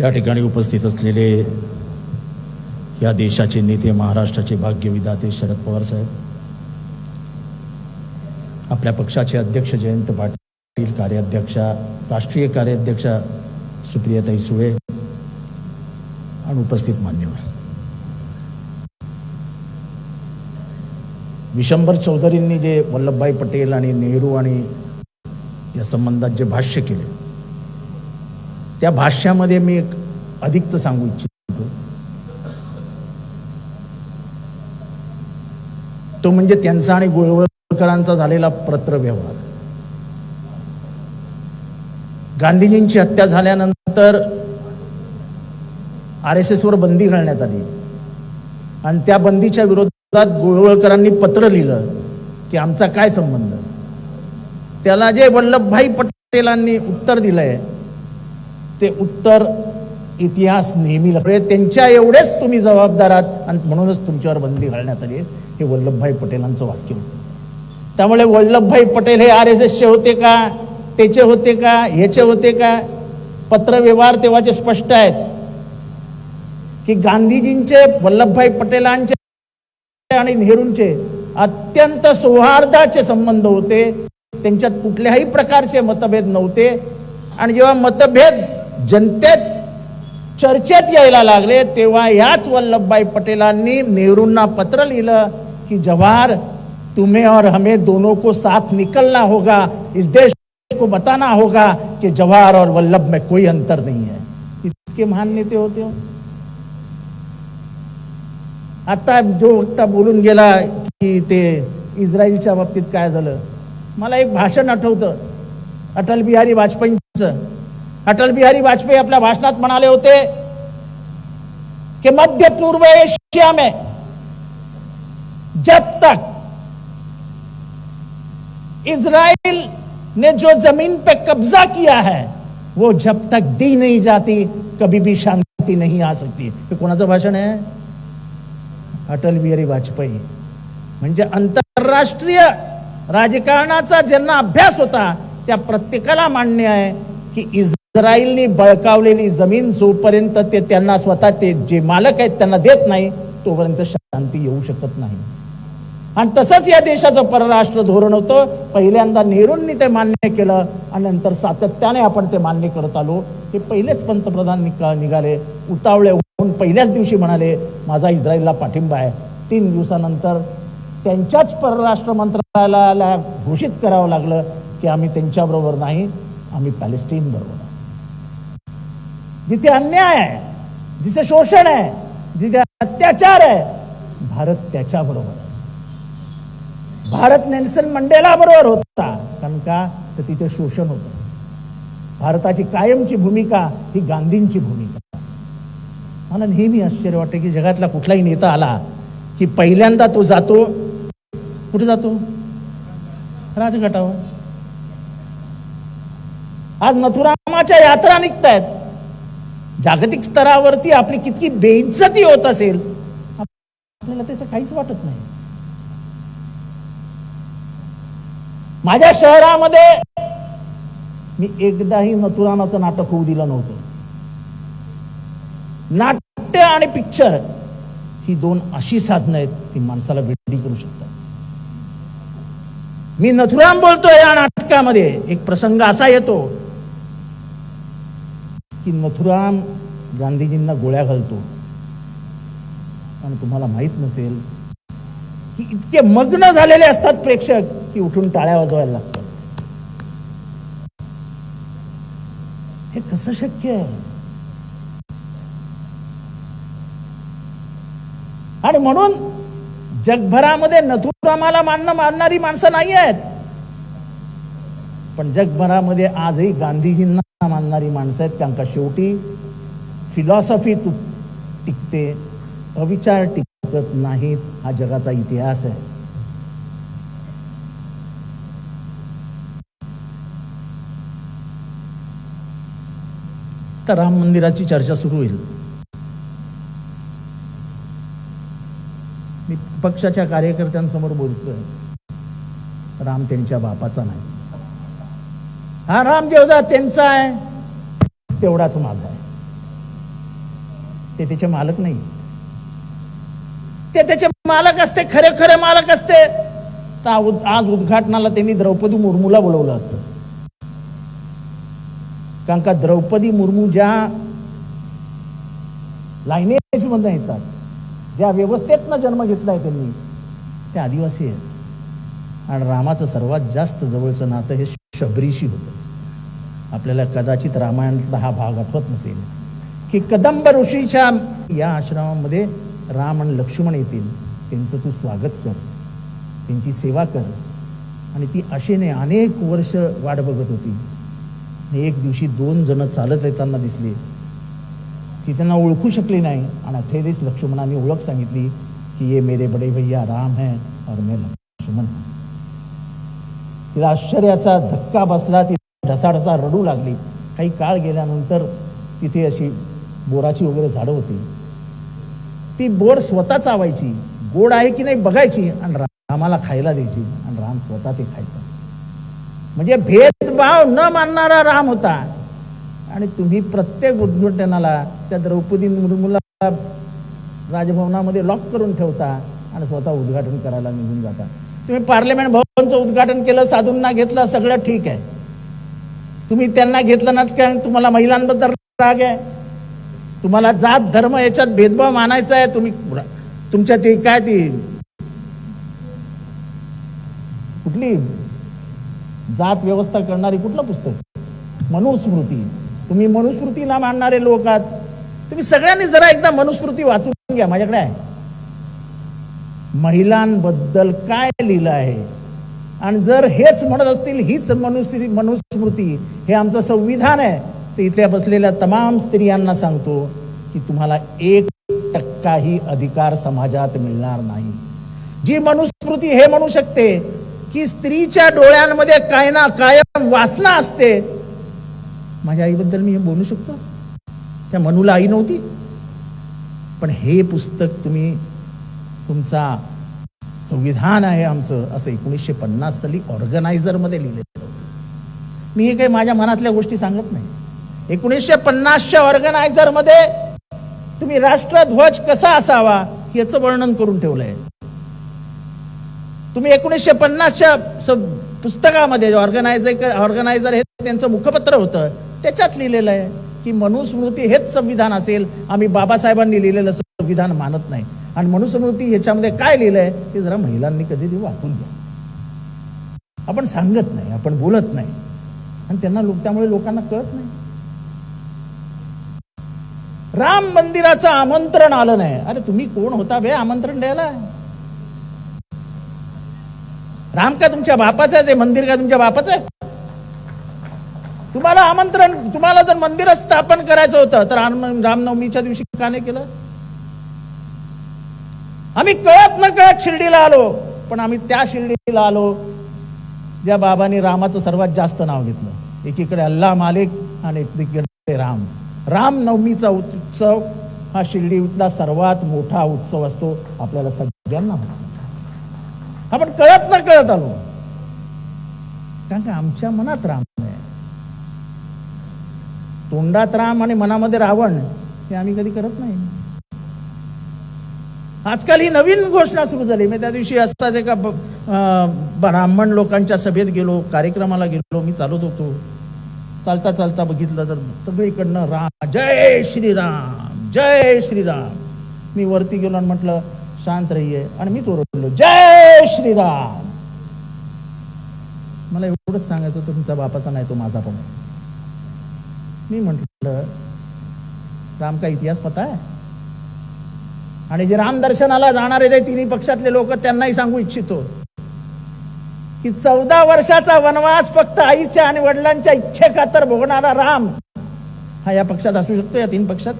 या ठिकाणी उपस्थित असलेले या देशाचे नेते महाराष्ट्राचे भाग्यविधाते शरद पवार साहेब आपल्या पक्षाचे अध्यक्ष जयंत पाटील कार्याध्यक्षा राष्ट्रीय कार्याध्यक्षा सुप्रियाताई सुळे आणि उपस्थित मान्यवर. विशंभर चौधरींनी जे वल्लभभाई पटेल आणि नेहरू आणि या संबंधात जे भाष्य केले त्या भाष्यामध्ये मी एक अधिकचं सांगू इच्छितो. तो म्हणजे त्यांचा आणि गोळवळकरांचा झालेला पत्र व्यवहार गांधीजींची हत्या झाल्यानंतर आर एस एसवर बंदी घालण्यात आली. आणि त्या बंदीच्या विरोधात गोळवळकरांनी पत्र लिहिलं की आमचा काय संबंध? त्याला जे वल्लभभाई पटेलांनी उत्तर दिलंय ते उत्तर इतिहास नेहमी लपवे म्हणजे त्यांच्या एवढेच तुम्ही जबाबदार आहात आणि म्हणूनच तुमच्यावर बंदी घालण्यात आली हे वल्लभभाई पटेलांचं वाक्य होतं. त्यामुळे वल्लभभाई पटेल हे आर एस एसचे होते का? त्याचे होते का? ह्याचे होते का? पत्रव्यवहार तेव्हाचे स्पष्ट आहेत. की गांधीजींचे वल्लभभाई पटेलांचे आणि नेहरूंचे अत्यंत सौहार्दाचे संबंध होते. त्यांच्यात कुठल्याही प्रकारचे मतभेद नव्हते. आणि जेव्हा मतभेद जनतेत चर्चेत यायला लागले तेव्हा याच वल्लभभाई पटेलांनी नेहरूंना पत्र लिहिलं की जवाहर तुम्हें और हमें दोनों को साथ निकलना होगा इस देश को बताना होगा कि जवाहर और वल्लभ में कोई अंतर नहीं है। इतके महान नेते होते हो। आता जो वक्ता बोलून गेला की ते इस्रायलच्या बाबतीत काय झालं? मला एक भाषण आठवतं. अटल बिहारी वाजपेयींचं. अटल बिहारी वाजपेयी आपल्या भाषणात म्हणाले होते कि मध्य पूर्व एशिया में जब तक इजराइल ने जो ज़मीन पे कब्जा किया है, वो जब तक दी नहीं जाती, कभी भी शांति नहीं आ सकती। हे कोणाचं भाषण आहे अटल बिहारी वाजपेयी। म्हणजे आंतरराष्ट्रीय राजकारणाचा ज्यांना अभ्यास होता, त्या प्रत्येकाला मान्य आहे की इस्रायलनी बळकावलेली जमीन जोपर्यंत ते त्यांना स्वतः ते जे मालक आहेत त्यांना देत नाही तोपर्यंत शांती येऊ शकत नाही. आणि तसंच या देशाचं परराष्ट्र धोरण होतं. पहिल्यांदा नेहरूंनी ते मान्य केलं आणि नंतर सातत्याने आपण ते मान्य करत आलो. हे पहिलेच पंतप्रधान निका निघाले. उतावळे होऊन पहिल्याच दिवशी म्हणाले माझा इस्रायलला पाठिंबा आहे. तीन दिवसानंतर त्यांच्याच परराष्ट्र मंत्रालयाला घोषित करावं लागलं की आम्ही त्यांच्याबरोबर नाही आम्ही पॅलेस्टीन बरोबर आहे जिथे अन्याय आहे जिथे शोषण आहे जिथे अत्याचार आहे भारत त्याच्याबरोबर. आहे भारत नेल्सन मंडेला बरोबर होता कारण का? तर तिथे शोषण होतं. भारताची कायमची भूमिका ही गांधींची भूमिका. मला नेहमी आश्चर्य वाटतं की जगातला कुठलाही नेता आला की पहिल्यांदा तो जातो कुठे जातो? राजघाटावर आज नथुरामाच्या यात्रा निघत आहेत जागतिक स्तरावरती आपली कितकी बेइज्जती होत असेल आपल्याला त्याचं काहीच वाटत नाही. माझ्या शहरामध्ये मी एकदाही मथुरानाचं नाटक होऊ दिलं नव्हतं. नाट्य आणि पिक्चर ही दोन अशी साधनं आहेत ती माणसाला वेगळी करू शकतात. मी नथुराम बोलतोय या नाटकामध्ये. एक प्रसंग असा येतो की नथुराम गांधीजींना गोळ्या घालतो. आणि तुम्हाला माहीत नसेल की इतके मग्न झालेले असतात प्रेक्षक की उठून टाळ्या वाजवायला लागतात. हे कसं शक्य आहे? आणि म्हणून जगभरामध्ये नथुरामाला मानणं मानणारी माणसं नाही आहेत. पण जगभरामध्ये आजही गांधीजींना मानणारी माणसं आहेत त्यांना शेवटी फिलॉसॉफी तू टिकते अविचार टिकत नाहीत हा जगाचा इतिहास आहे. तर राम मंदिराची चर्चा सुरू होईल. मी पक्षाच्या कार्यकर्त्यांसमोर बोलतोय. राम त्यांच्या बापाचा नाही. हा राम जेवढा त्यांचा आहे. तेवढाच माझा आहे. ते त्याचे मालक नाही. ते त्याचे मालक असते खरे खरे मालक असते. तर आज उद्घाटनाला त्यांनी द्रौपदी मुर्मूला बोलवलं असतं. कारण का द्रौपदी मुर्मू ज्या लाईनेज येतात ज्या व्यवस्थेतनं जन्म घेतलाय त्यांनी ते आदिवासी आहेत. आणि रामाचं सर्वात जास्त जवळचं नातं हे शबरीशी होतं. आपल्याला कदाचित रामायणातला हा भाग आठवत नसेल. की कदंब ऋषीच्या या आश्रमामध्ये राम आणि लक्ष्मण येतील. त्यांचं तू स्वागत कर. त्यांची सेवा कर. आणि ती आशेने अनेक वर्ष वाट बघत होती. आणि एक दिवशी दोन जण चालत येताना दिसले. ती त्यांना ओळखू शकली नाही. आणि अखेरीस लक्ष्मणाने ओळख सांगितली की ये मेरे बडे भैया राम है और मैं लक्ष्मण तिला आश्चर्याचा धक्का बसला ती ढसाढसा रडू लागली. काही काळ गेल्यानंतर तिथे अशी बोराची वगैरे झाडं होती. ती बोर स्वतः चावायची गोड आहे की नाही बघायची आणि रामाला खायला द्यायची आणि राम स्वतः ते खायचा. म्हणजे भेदभाव न मानणारा राम होता. आणि तुम्ही प्रत्येक उद्घाटनाला त्या द्रौपदी मुर्मूला राजभवनामध्ये लॉक करून ठेवता आणि स्वतः उद्घाटन करायला निघून जाता. तुम्ही पार्लमेंट भवनचं उद्घाटन केलं साधूंना घेतलं सगळं ठीक आहे. तुम्ही त्यांना घेतलं ना काय? तुम्हाला महिलांबद्दल राग आहे? तुम्हाला जात धर्म याच्यात भेदभाव मानायचा आहे? तुम्ही तुमच्या ती काय ती कुठली जात व्यवस्था करणारी कुठलं पुस्तक? मनुस्मृती. तुम्ही मनुस्मृतीला मानणारे लोक आहात. तुम्ही सगळ्यांनी जरा एकदा मनुस्मृती वाचून घ्या माझ्याकडे आहे. महिलांबद्दल काय लिहिलं आहे? आणि जर हेच म्हणत असतील हीच मनुस्मृती मनुस्मृती हे आमचं संविधान आहे तर इथे बसलेल्या तमाम स्त्रियांना सांगतो की तुम्हाला एक टक्काही अधिकार समाजात मिळणार नाही. जी मनुस्मृती हे म्हणू शकते की स्त्रीच्या डोळ्यांमध्ये काय ना कायम वासना असते. माझ्या आईबद्दल मी हे बोलू शकतो? त्या मनूला आई नव्हती. पण हे पुस्तक तुम्ही तुमचा संविधान आहे आमचं असं एकोणीसशे पन्नास साली ऑर्गनायझरमध्ये लिहिलेलं होतं. मी हे काही माझ्या मनातल्या गोष्टी सांगत नाही. एकोणीसशे पन्नासच्या ऑर्गनायझरमध्ये तुम्ही राष्ट्रध्वज कसा असावा याचं वर्णन करून ठेवलंय. तुम्ही एकोणीसशे पन्नासच्या पुस्तकामध्ये ऑर्गनायझर ऑर्गनायझर हे त्यांचं मुखपत्र होतं त्याच्यात लिहिलेलं आहे की मनुस्मृती हेच संविधान असेल. आम्ही बाबासाहेबांनी लिहिलेलं संविधान मानत नाही. आणि मनुस्मृती ह्याच्यामध्ये काय लिहिलंय ते जरा महिलांनी कधी ते वाचून घ्या. आपण सांगत नाही आपण बोलत नाही. आणि त्यांना लोक त्यामुळे लोकांना कळत नाही. राम मंदिराचं आमंत्रण आलं नाही. अरे तुम्ही कोण होता बे आमंत्रण द्यायला? राम का तुमच्या बापाचं आहे ते? मंदिर का तुमच्या बापाचं आहे? तुम्हाला आमंत्रण तुम्हाला जर मंदिर स्थापन करायचं होतं तर राम- रामनवमीच्या दिवशी का नाही केलं? आम्ही कळत न कळत शिर्डीला आलो पण आम्ही त्या शिर्डीला आलो ज्या बाबांनी रामाचं सर्वात जास्त नाव घेतलं. एकीकडे अल्लाह मालिक आणि एकीकडे राम. रामनवमीचा उत्सव हा शिर्डीतला सर्वात मोठा उत्सव असतो आपल्याला सगळ्यांना आपण कळत न कळत आलो. कारण का आमच्या मनात राम आहे. तोंडात राम आणि मनामध्ये रावण हे आम्ही कधी करत नाही. आजकाल ही नवीन घोषणा सुरू झाली. मी त्या दिवशी असताच एका ब्राह्मण लोकांच्या सभेत गेलो कार्यक्रमाला गेलो मी चालत होतो. चालता चालता बघितलं तर सगळीकडनं राम जय श्रीराम जय श्रीराम. मी वरती गेलो आणि म्हटलं शांत रहिये. आणि मीच ओरडलो जय श्रीराम. मला एवढंच सांगायचं तुमचा बापाचा नाही तो माझा पण. मी म्हटलं राम का इतिहास पता आहे आणि जे राम दर्शनाला जाणारे ते तिन्ही पक्षातले लोक त्यांनाही सांगू इच्छितो की चौदा वर्षाचा वनवास फक्त आईच्या आणि वडिलांच्या इच्छेखातर भोगणारा राम हा या पक्षात असू शकतो या तीन पक्षात.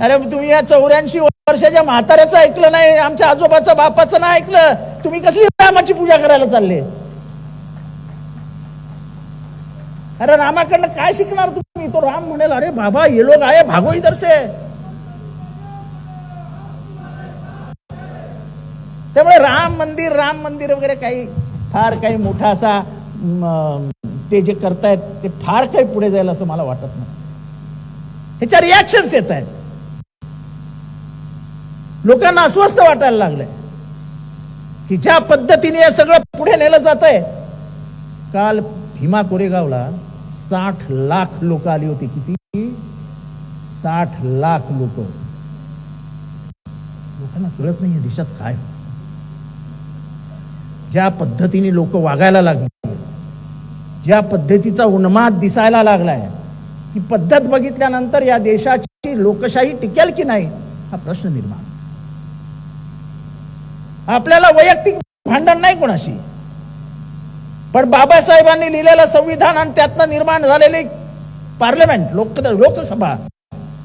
अरे तुम्ही या चौऱ्याऐंशी वर्षाच्या म्हाताऱ्याचं ऐकलं नाही आमच्या आजोबाचं बापाचं नाही ऐकलं तुम्ही कसली रामाची पूजा करायला चालले? अरे रामाकडनं काय शिकणार तुम्ही? तो राम म्हणेल अरे बाबा ये लोक आहे भागो इधर से त्यामुळे राम मंदिर राम मंदिर वगैरे काही फार काही मोठा असा ते जे करतायत ते फार काही पुढे जाईल असं मला वाटत नाही. ह्याच्या रिॲक्शन्स येत आहेत. लोकांना अस्वस्थ वाटायला लागलंय. की ज्या पद्धतीने हे सगळं पुढे नेलं जात आहे काल भीमा कोरेगावला साठ लाख लोक आली होती. किती? साठ लाख लोक. लोकांना कळत नाहीये देशात काय ज्या पद्धतीने लोक वागायला लागली ज्या पद्धतीचा उन्माद दिसायला लागलाय ती पद्धत बघितल्यानंतर या देशाची लोकशाही टिकेल की नाही हा प्रश्न निर्माण आपल्याला वैयक्तिक भांडण नाही कोणाशी. पण बाबासाहेबांनी लिहिलेलं संविधान आणि त्यातनं निर्माण झालेले पार्लमेंट लोक लोकसभा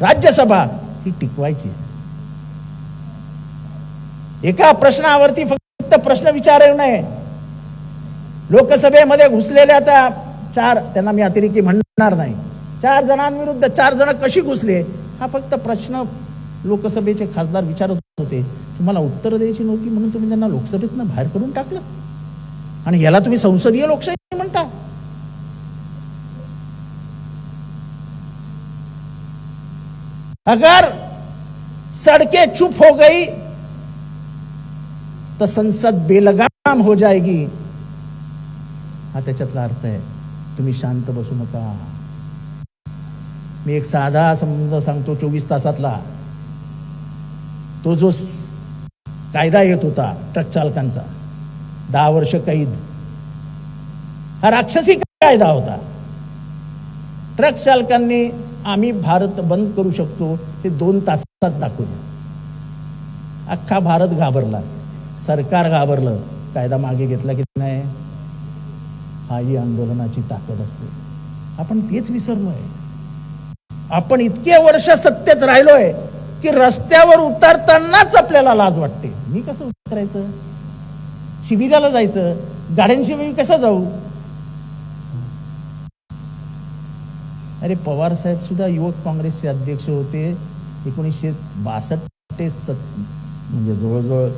राज्यसभा ही टिकवायची. एका प्रश्नावरती फक्त प्रश्न विचारू नये लोकसभेमध्ये घुसलेल्या त्या चार त्यांना मी अतिरेकी म्हणणार नाही. चार जणांविरुद्ध चार जण कशी घुसले? हा फक्त प्रश्न लोकसभेचे खासदार विचारत होते. तुम्हाला उत्तर द्यायची नव्हती म्हणून तुम्ही त्यांना लोकसभेतनं बाहेर करून टाकलं. आणि याला तुम्ही संसदीय लोकशाही म्हणता. अगर सडके चुप हो गई तर संसद बेलगाम हो जाएगी। हा त्याच्यातला अर्थ आहे तुम्ही शांत बसू नका. मी एक साधा संबंध सांगतो चोवीस तासातला. तो जो कायदा येत होता ट्रक चालकांचा दहा वर्ष कैद. हा राक्षसी कायदा होता. ट्रक चालकांनी आम्ही भारत बंद करू शकतो हे दोन तासात दाखवलं. अख्खा भारत घाबरला. सरकार घाबरलं. कायदा मागे घेतला की नाही? हा ही आंदोलनाची ताकद असते. आपण तेच विसरलोय. आपण इतके वर्ष सत्तेत राहिलोय की रस्त्यावर उतरतानाच आपल्याला लाज वाटते. मी कसं उतरायचं? शिबिराला जायचं. गाड्यांशी मी कसं जाऊ? अरे पवार साहेब सुद्धा युवक काँग्रेसचे अध्यक्ष होते. एकोणीसशे बासष्ट ते सत म्हणजे जवळजवळ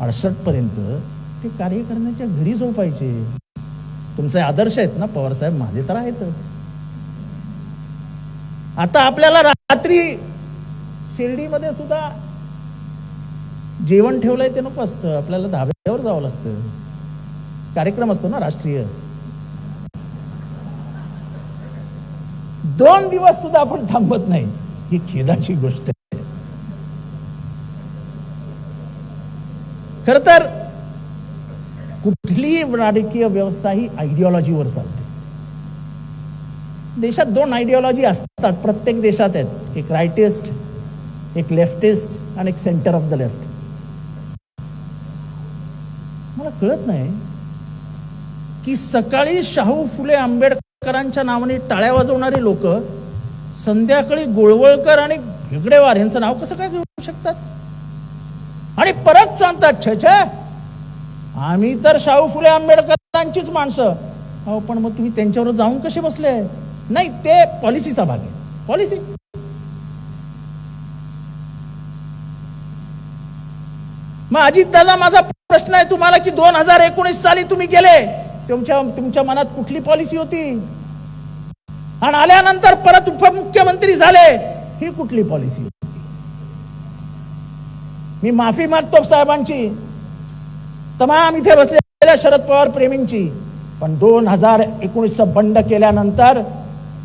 अडसष्ट पर्यंत ते कार्य करण्याच्या घरी झोपायचे. तुमचे आदर्श आहेत ना पवार साहेब? माझे तर आहेतच. आता आपल्याला रात्री शिर्डीमध्ये सुद्धा जेवण ठेवलंय ते नको असतं. आपल्याला धाब्यावर जावं लागतं. कार्यक्रम असतो ना राष्ट्रीय. दोन दिवस सुद्धा आपण थांबत नाही. ही खेदाची गोष्ट खर तर कुठलीही राजकीय व्यवस्था ही आयडिओलॉजीवर चालते. देशात दोन आयडिओलॉजी असतात. प्रत्येक देशात आहेत. एक राईटिस्ट एक लेफ्टिस्ट आणि एक सेंटर ऑफ द लेफ्ट मला कळत नाही की सकाळी शाहू फुले आंबेडकरांच्या नावाने टाळ्या वाजवणारे लोक संध्याकाळी गोळवळकर आणि हेगडेवार यांचं नाव कसं काय घेऊ शकतात? आणि परत सांगतात छ छ. आम्ही तर शाहू फुले आंबेडकरांचीच माणसं. अहो पण मग तुम्ही त्यांच्यावर जाऊन कसे बसले? नाही ते पॉलिसीचा भाग आहे. पॉलिसी. मग अजितदादा माझा प्रश्न आहे तुम्हाला की दोन हजार एकोणीस साली तुम्ही गेले. तुमच्या तुमच्या मनात कुठली पॉलिसी होती? आणि आल्यानंतर परत उपमुख्यमंत्री झाले. ही कुठली पॉलिसी होती? मी माफी मागतो साहेबांची. तमाम इथे बसलेल्या शरद पवार प्रेमींची. पण दोन हजार एकोणीस बंड केल्यानंतर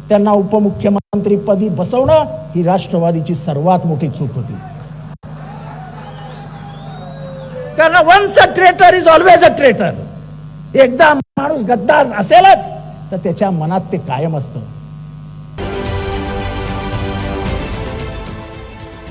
त्यांना उपमुख्यमंत्री पदी बसवणं ही राष्ट्रवादीची सर्वात मोठी चूक होती. कारण once a traitor is always a traitor एकदा माणूस गद्दार असेलच तर त्याच्या मनात ते कायम असतं.